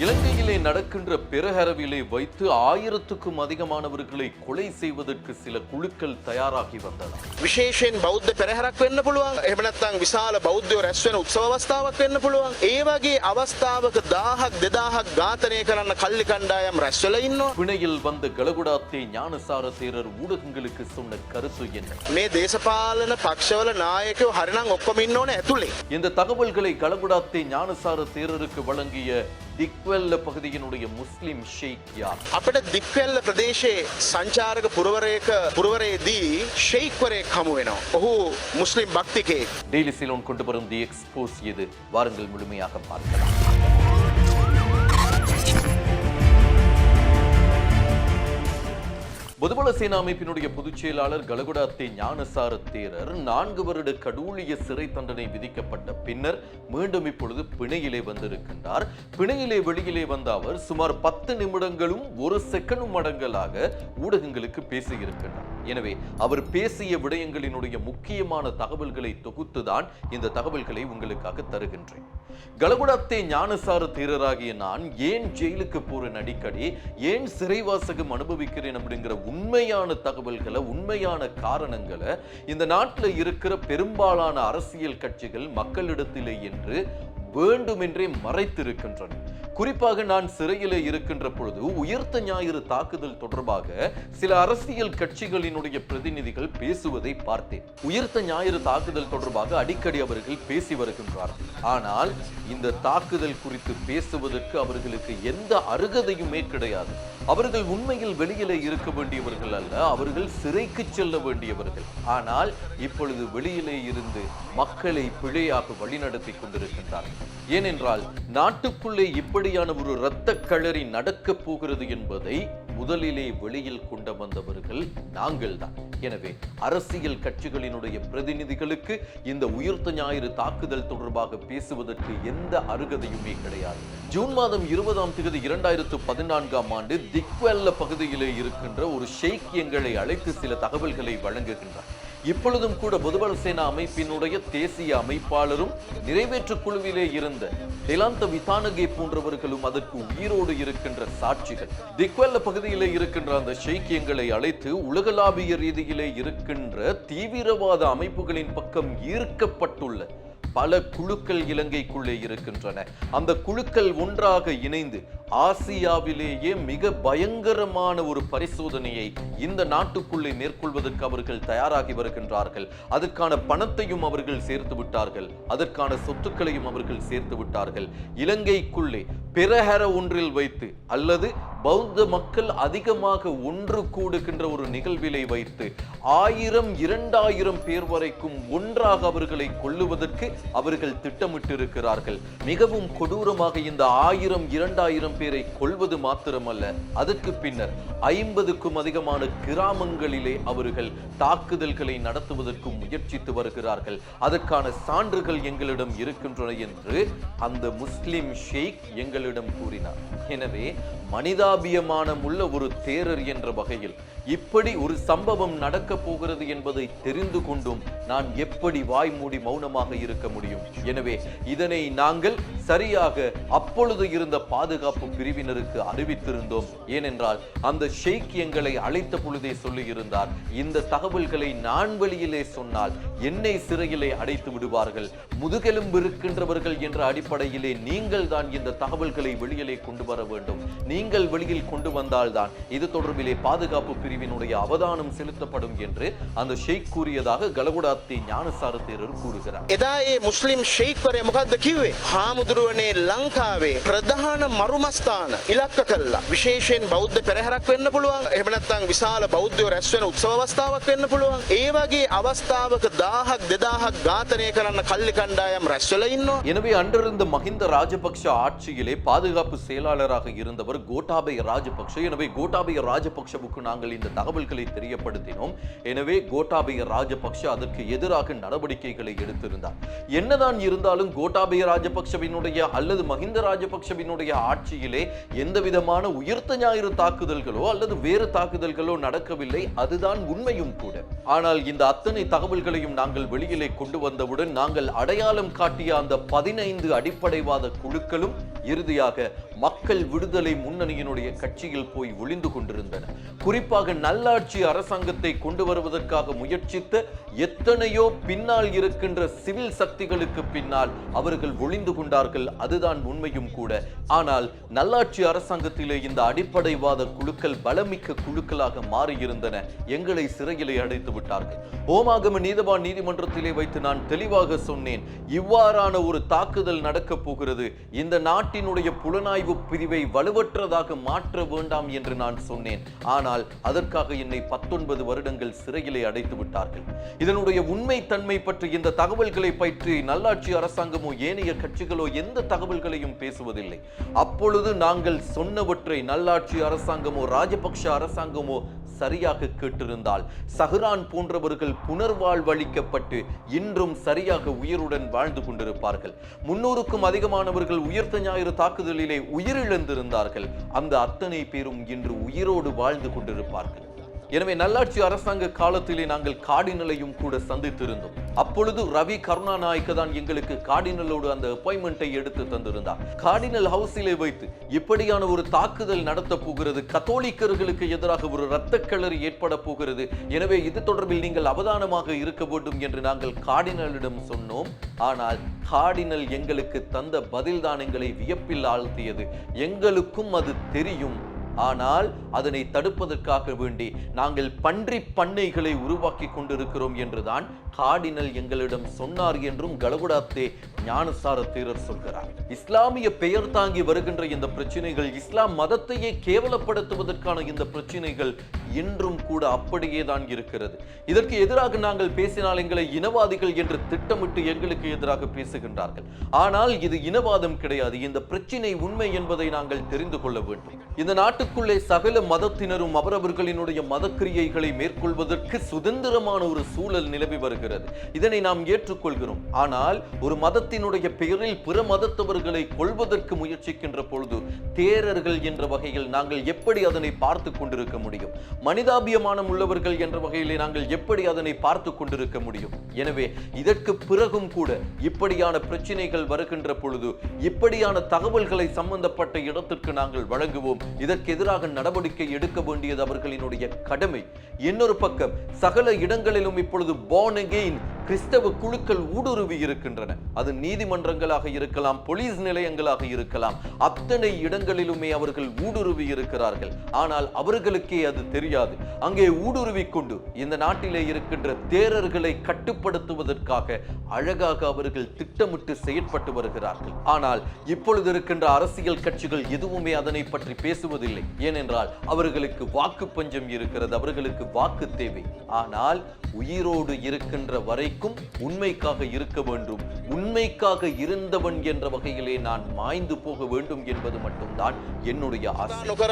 இலங்கையிலே நடக்கின்ற பெருஹரவிலே வைத்து ஆயிரத்துக்கும் அதிகமானவர்களை கொலை செய்வதற்கு சில குழுக்கள் தயாராகி வந்தன විශේෂයෙන් බෞද්ධ පෙරහැරක් වෙන්න පුළුවන් එහෙම නැත්නම් විශාල බෞද්ධයෝ රැස් වෙන උත්සව අවස්ථාවක් වෙන්න පුළුවන් ඒ වගේ අවස්ථාවක 1000ක් 2000ක් ඝාතනය කරන්න කල්ලි කණ්ඩායම් රැස් වෙලා ඉන්නවා பிணையில் வந்த கலகுடாத்தே ஞானசார தேரர் ஊடகங்களுக்கு சொன்ன கருத்து என்ன මේ දේශපාලන පක්ෂවල නායකයෝ හරිනම් ඔක්කොම ඉන්න ඕනේ ඇතුලේ இந்த தகவல்களை கலகுடாத்தே ஞானசார தேரருக்கு வழங்கிய திக்வெல்ல பகுதியினுடைய முஸ்லிம் ஷேக் யார் අපිට දික්වැල්ල ප්‍රදේශයේ සංචාරක පුරවරයක පුරවරයේදී ෂෙයික්වරයෙක් හමු වෙනවා. ඔහු මුස්ලිම් භක්තිකයෙක්. டெய்லி சிலோன் கொண்டு வரும் தி எக்ஸ்போஸ் இது வாருங்கள் முழுமையாக பார்க்கலாம் முதுபல சேனா அமைப்பினுடைய பொதுச் செயலாளர் கலகுடாத்தே ஞானசார தேரர் நான்கு வருட கடூழிய சிறை தண்டனை விதிக்கப்பட்ட பின்னர் மீண்டும் இப்பொழுது பிணையிலே வந்திருக்கின்றார். பிணையிலே வெளியிலே வந்த அவர் சுமார் பத்து நிமிடங்களும் ஒரு செகண்டும் மடங்களாக ஊடகங்களுக்கு பேசியிருக்கின்றார். எனவே அவர் பேசிய விடயங்களினுடைய முக்கியமான தகவல்களை தொகுத்துதான் இந்த தகவல்களை உங்களுக்காக தருகின்றேன். கலகுடாத்தே ஞானசார தேரராகிய நான் ஏன் ஜெயிலுக்கு போற அடிக்கடி ஏன் சிறைவாசகம் அனுபவிக்கிறேன் அப்படிங்கிற உண்மையான தகவல்களை உண்மையான காரணங்களை இந்த நாட்டில் இருக்கிற பெரும்பாலான அரசியல் கட்சிகள் மக்களிடத்திலே என்று வேண்டுமென்றே மறைத்திருக்கின்றன. குறிப்பாக நான் சிறையில் இருக்கின்ற பொழுது உயர்த்த ஞாயிறு தாக்குதல் தொடர்பாக சில அரசியல் கட்சிகளினுடைய பிரதிநிதிகள் பேசுவதை பார்த்தேன். உயர்த்த ஞாயிறு தாக்குதல் தொடர்பாக அடிக்கடி அவர்கள் பேசி வருகின்றார்கள் ஆனால் இந்த தாக்குதல் குறித்து பேசுவதற்கு அவர்களுக்கு எந்த அருகதையுமே கிடையாது. அவர்கள் உண்மையில் வெளியிலே இருக்க வேண்டியவர்கள் அல்ல அவர்கள் சிறைக்கு செல்ல வேண்டியவர்கள். ஆனால் இப்பொழுது வெளியிலே இருந்து மக்களை பிழையாக வழிநடத்தி கொண்டிருக்கின்றார்கள் ஏனென்றால் நாட்டுக்குள்ளே இப்படியான ஒரு இரத்த களறி நடக்கப் போகிறது என்பதை முதலிலே வெளியில் கொண்டு வந்தவர்கள் நாங்கள்தான். எனவே அரசியல் கட்சிகளினுடைய பிரதிநிதிகளுக்கு இந்த உயிர்த்த ஞாயிறு தாக்குதல் தொடர்பாக பேசுவதற்கு எந்த அருகதையுமே கிடையாது. ஜூன் மாதம் இருபதாம் தேதி இரண்டாயிரத்து பதினான்காம் ஆண்டு திக்வெல்ல பகுதியிலே இருக்கின்ற ஒரு ஷெய்க் எங்களை அழைத்து சில தகவல்களை வழங்குகின்றார். இப்பொழுதும் கூட பொதுபல சேனா அமைப்பினுடைய தேசிய அமைப்பாளரும் நிறைவேற்று குழுவிலே இருந்த டெலாந்த விதானகே போன்றவர்களும் அதற்கு உயிரோடு இருக்கின்ற சாட்சிகள். திக்வெல்ல பகுதியிலே இருக்கின்ற அந்த ஷெய்க்கியங்களை அழைத்து உலகளாவிய ரீதியிலே இருக்கின்ற தீவிரவாத அமைப்புகளின் பக்கம் ஈர்க்கப்பட்டுள்ள பல குழுக்கள் இலங்கைக்குள்ளே இருக்கின்றன. அந்த குழுக்கள் ஒன்றாக இணைந்து ஆசியாவிலேயே மிக பயங்கரமான ஒரு பரிசோதனையை இந்த நாட்டுக்குள்ளே மேற்கொள்வதற்கு அவர்கள் தயாராகி வருகின்றார்கள். அதற்கான பணத்தையும் அவர்கள் சேர்த்து விட்டார்கள். அதற்கான சொத்துக்களையும் அவர்கள் சேர்த்து விட்டார்கள். இலங்கைக்குள்ளே பிறஹர ஒன்றில் வைத்து அல்லது பௌத்த மக்கள் அதிகமாக ஒன்று கூடுகின்ற ஒரு நிகழ்விலை வைத்து ஆயிரம் இரண்டாயிரம் பேர் வரைக்கும் ஒன்றாக அவர்களை கொள்ளுவதற்கு அவர்கள் திட்டமிட்டிருக்கிறார்கள். மிகவும் கொடூரமாக இந்த ஆயிரம் இரண்டாயிரம் பேரை கொள்வது மாத்திரமல்ல. அதற்கு பின்னர் ஐம்பதுக்கும் அதிகமான கிராமங்களிலே அவர்கள் தாக்குதல்களை நடத்துவதற்கு முயற்சித்து வருகிறார்கள். அதற்கான சான்றுகள் எங்களிடம் இருக்கின்றன என்று அந்த முஸ்லிம் ஷேக் எங்களிடம் கூறினார். எனவே மனிதா மனிதாபியமானம் உள்ள ஒரு தேரர் என்ற வகையில் இப்படி ஒரு சம்பவம் நடக்க போகிறது என்பதை தெரிந்து கொண்டும் நான் எப்படி வாய் மூடி மௌனமாக இருக்க முடியும்? எனவே இதனை நாங்கள் சரியாக அப்பொழுது இருந்த பாதுகாப்பு பிரிவினருக்கு அறிவித்திருந்தோம். ஏனென்றால் அந்த ஷெய்க் எங்களை அழைத்த பொழுதே சொல்லியிருந்தார் இந்த தகவல்களை நான் வெளியிலே சொன்னால் என்னை சிறையிலே அடைத்து விடுவார்கள். முதுகெலும்பு இருக்கின்றவர்கள் என்ற அடிப்படையிலே நீங்கள் தான் இந்த தகவல்களை வெளியிலே கொண்டு வர வேண்டும். நீங்கள் வெளியில் கொண்டு வந்தால்தான் இது தொடர்பிலே பாதுகாப்பு பிரிவினுடைய அவதானம் செலுத்தப்படும் என்று அந்த ஷேக் கூறியதாக கலகுடாத்தி ஞானசார தேரர் கூறுகிறார் முஸ்லிம் ஷெய்க் வரை முகாத்த கிவ்வே ஹாமுதுரு හාමුදුරුවනේ ලංකාවේ ප්‍රධාන මරුමස්ථාන ඉලක්ක කල්ලා විශේෂයෙන් බෞද්ධ පෙරහැරක් වෙන්න පුළුවන් එහෙම නැත්නම් විශාල බෞද්ධයෝ රැස් වෙන උත්සව අවස්ථාවක් වෙන්න පුළුවන් ඒ වගේ අවස්ථාවක 1000ක් 2000ක් ඝාතනය කරන්න කල්ලි කණ්ඩායම් රැස් වෙලා ඉන්නවා எனவே அன்றிருந்த மஹிந்த ராஜபக்ஷ ஆட்சியிலே பாதுகாப்பு செயலாளராக இருந்தவர் கோட்டாபய ராஜபக்ஷ எனவே கோட்டாபய ராஜபக்ஷவுக்கு நாங்கள் இந்த தகவல்களை தெரியப்படுத்தினோம் எனவே கோட்டாபய ராஜபக்ஷ அதற்கு எதிராக நடவடிக்கைகளை எடுத்திருந்தார் என்னதான் இருந்தாலும் கோட்டாபய ராஜபக்ஷவினுடைய அல்லது மஹிந்த ராஜபக்சவினுடைய ஆட்சியிலே எந்த விதமான உயிர்த்த ஞாயிறு தாக்குதல்களோ அல்லது வேறு தாக்குதல்களோ நடக்கவில்லை அதுதான் உண்மையும் கூட. ஆனால் இந்த அத்தனை தகவல்களையும் நாங்கள் வெளியிலே கொண்டு வந்தவுடன் நாங்கள் அடையாளம் காட்டிய அந்த பதினைந்து அடிப்படைவாத குழுக்களும் இறுதியாக மக்கள் விடுதலை முன்னணியினுடைய கட்சியில் போய் ஒளிந்து கொண்டிருந்தன. குறிப்பாக நல்லாட்சி அரசாங்கத்தை கொண்டு வருவதற்காக முயற்சித்த எத்தனையோ பின்னால் இருக்கின்ற சிவில் சக்திகளுக்கு பின்னால் அவர்கள் ஒளிந்து கொண்டார்கள் அதுதான் உண்மையும் கூட. ஆனால் நல்லாட்சி அரசாங்கத்திலே இந்த அடிப்படைவாத குழுக்கள் பலமிக்க குழுக்களாக மாறியிருந்தன. எங்களை சிறையிலே அடைத்து விட்டார்கள். ஓமாகம நீதவான் நீதிமன்றத்திலே வைத்து நான் தெளிவாக சொன்னேன் இவ்வாறான ஒரு தாக்குதல் நடக்கப் போகிறது. இந்த நாட்டு நாட்டினுடைய புலனாய்வு பிரிவை வலுவற்றதாக மாற்ற வேண்டாம் என்று நான் சொன்னேன். ஆனால் அதற்காக என்னை பத்தொன்பது வருடங்கள் சிறையிலே அடைத்து விட்டார்கள். இதனுடைய உண்மை தன்மை பற்றி இந்த தகவல்களை பற்றி நல்லாட்சி அரசாங்கமோ ஏனைய கட்சிகளோ எந்த தகவல்களையும் பேசுவதில்லை. அப்பொழுது நாங்கள் சொன்னவற்றை நல்லாட்சி அரசாங்கமோ ராஜபக்ஷ அரசாங்கமோ சரியாக கேட்டிருந்தால் சஹ்ரான் போன்றவர்கள் புனர்வாழ்வளிக்கப்பட்டு இன்றும் சரியாக உயிருடன் வாழ்ந்து கொண்டிருப்பார்கள். முன்னூறுக்கும் அதிகமானவர்கள் உயிர்த்த ஞாயிறு தாக்குதலிலே உயிரிழந்திருந்தார்கள். அந்த அத்தனை பேரும் இன்று உயிரோடு வாழ்ந்து கொண்டிருப்பார்கள். எனவே நல்லாட்சி அரசாங்க காலத்திலே நாங்கள் கார்டினலையும் கூட சந்தித்திருந்தோம். அப்பொழுது ரவி கருணாநாயக்க தான் எங்களுக்கு கார்டினலோடு அந்த அப்பாயின்மெண்ட்டை எடுத்து தந்திருந்தார். கார்டினல் ஹவுஸிலே வைத்து இப்படியான ஒரு தாக்குதல் நடத்த போகிறது கத்தோலிக்கர்களுக்கு எதிராக ஒரு இரத்த கிளறி ஏற்பட போகிறது. எனவே இது தொடர்பில் நீங்கள் அவதானமாக இருக்க வேண்டும் என்று நாங்கள் கார்டினலிடம் சொன்னோம். ஆனால் கார்டினல் எங்களுக்கு தந்த பதில்தான் எங்களை வியப்பில் ஆழ்த்தியது. எங்களுக்கும் அது தெரியும். ஆனால் அதனை தடுப்பதற்காக வேண்டி நாங்கள் பன்றி பண்ணைகளை உருவாக்கி கொண்டிருக்கிறோம் என்றுதான் கார்டினல் எங்களிடம் சொன்னார் என்றும் கலகுடாத்தே ஞானசார தேரர் சொல்கிறார். இஸ்லாமிய பெயர் தாங்கி வருகின்ற இந்த பிரச்சனைகள் இஸ்லாம் மதத்தையே கேவலப்படுத்துவதற்கான இந்த பிரச்சனைகள் இன்றும் கூட அப்படியே தான் இருக்கிறது. இதற்கு எதிராக நாங்கள் பேசினால் எங்களை இனவாதிகள் என்று திட்டமிட்டு எங்களுக்கு எதிராக பேசுகின்றார்கள். ஆனால் இது இனவாதம் கிடையாது. இந்த பிரச்சினை உண்மை என்பதை நாங்கள் தெரிந்து கொள்ள வேண்டும். இந்த நாட்டுக்குள்ளே சகல மதத்தினரும் அவரவர்களினுடைய மதக்கிரியைகளை மேற்கொள்வதற்கு சுதந்திரமான ஒரு சூழல் நிலவி வருகிறது. இதனை நாம் ஏற்றுக்கொள்கிறோம். ஆனால் ஒரு மதத்தினுடைய பெயரில் பிற மதத்தவர்களை கொள்வதற்கு முயற்சிக்கின்ற பொழுது தேரர்கள் என்ற வகையில் நாங்கள் எப்படி அதனை பார்த்து கொண்டிருக்க முடியும்? மனிதாபியமானம் உள்ளவர்கள் என்ற வகையிலே நாங்கள் எப்படி அதனை பார்த்து கொண்டிருக்க முடியும்? எனவே இதற்கு பிறகும் கூட இப்படியான பிரச்சனைகள் வருகின்ற பொழுது இப்படியான தகவல்களை சம்பந்தப்பட்ட இடத்திற்கு நாங்கள் வழங்குவோம். இதற்கு எதிராக நடவடிக்கை எடுக்க வேண்டியது அவர்களினுடைய கடமை. இன்னொரு பக்கம் சகல இடங்களிலும் இப்பொழுது போன் அகெயின் கிறிஸ்தவ குழுக்கள் ஊடுருவி இருக்கின்றன. அது நீதிமன்றங்களாக இருக்கலாம் போலீஸ் நிலையங்களாக இருக்கலாம். அத்தனை இடங்களிலுமே அவர்கள் ஊடுருவி இருக்கிறார்கள். ஆனால் அவர்களுக்கே அது தெரியாது. அங்கே ஊடுருவி கொண்டு இந்த நாட்டிலே இருக்கின்ற தேரர்களை கட்டுப்படுத்துவதற்காக அழகாக அவர்கள் திட்டமிட்டு செயற்பட்டு வருகிறார்கள். ஆனால் இப்பொழுது இருக்கின்ற அரசியல் கட்சிகள் எதுவுமே அதனை பற்றி பேசுவதில்லை. ஏனென்றால் அவர்களுக்கு வாக்கு பஞ்சம் இருக்கிறது அவர்களுக்கு வாக்கு தேவை. ஆனால் உயிரோடு இருக்கின்ற வரை வரைக்கும் உண்மைக்காக இருக்க வேண்டும் உண்மைக்காக இருந்தவன் என்ற வகையிலே நான் மாய்ந்து போக வேண்டும் என்பது மட்டும்தான் என்னுடைய ஆசை නොකර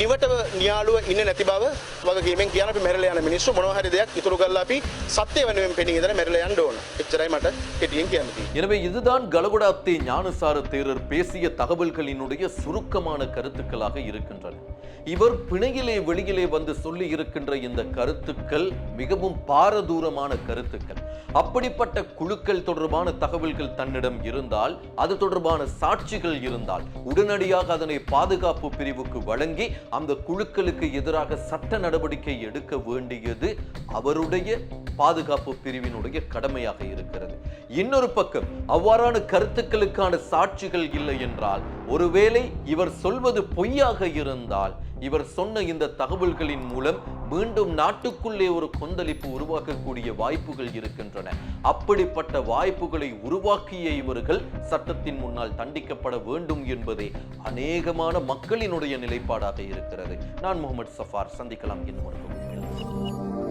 නිවටව නියාලුව ඉන්න නැති බව වගේමෙන් කියන අපි මැරලා යන මිනිස්සු මොනවා හරි දෙයක් ඉතුරු කරලා අපි සත්‍ය වෙනුවෙන් පෙනී ඉඳලා මැරලා යන්න ඕන. එච්චරයි මට කෙටියෙන් කියන්න තියෙන්නේ. எனவே இதுதான் கலகுடாத்தே ஞானசார தேரர் பேசிய தகவல்களினுடைய சுருக்கமான கருத்துக்களாக இருக்கின்றன இவர் பிணையிலே வெளியிலே வந்து சொல்லி இருக்கின்ற இந்த கருத்துக்கள் மிகவும் பாரதூரமான கருத்துக்கள் அப்படிப்பட்ட குழுக்கள் தொடர்பான தகவல்கள் தன்னிடம் இருந்தால் அது தொடர்பான சாட்சிகள் இருந்தால் உடனடியாக அதனை பாதுகாப்பு பிரிவுக்கு வழங்கி அந்த குழுக்களுக்கு எதிராக சட்ட நடவடிக்கை எடுக்க வேண்டியது அவருடைய பாதுகாப்பு பிரிவினுடைய கடமையாக இருக்கிறது. இன்னொரு பக்கம் அவ்வாறான கருத்துக்களுக்கான சாட்சிகள் இல்லை என்றால் ஒருவேளை இவர் சொல்வது பொய்யாக இருந்தால் இவர் சொன்ன இந்த தகவல்களின் மூலம் மீண்டும் நாட்டுக்குள்ளே ஒரு கொந்தளிப்பு உருவாக்கக்கூடிய வாய்ப்புகள் இருக்கின்றன. அப்படிப்பட்ட வாய்ப்புகளை உருவாக்கிய இவர்கள் சட்டத்தின் முன்னால் தண்டிக்கப்பட வேண்டும் என்பதே அநேகமான மக்களினுடைய நிலைப்பாடாக இருக்கிறது. நான் முகமது சஃபார் சந்திக்கலாம். இன்னும் ஒரு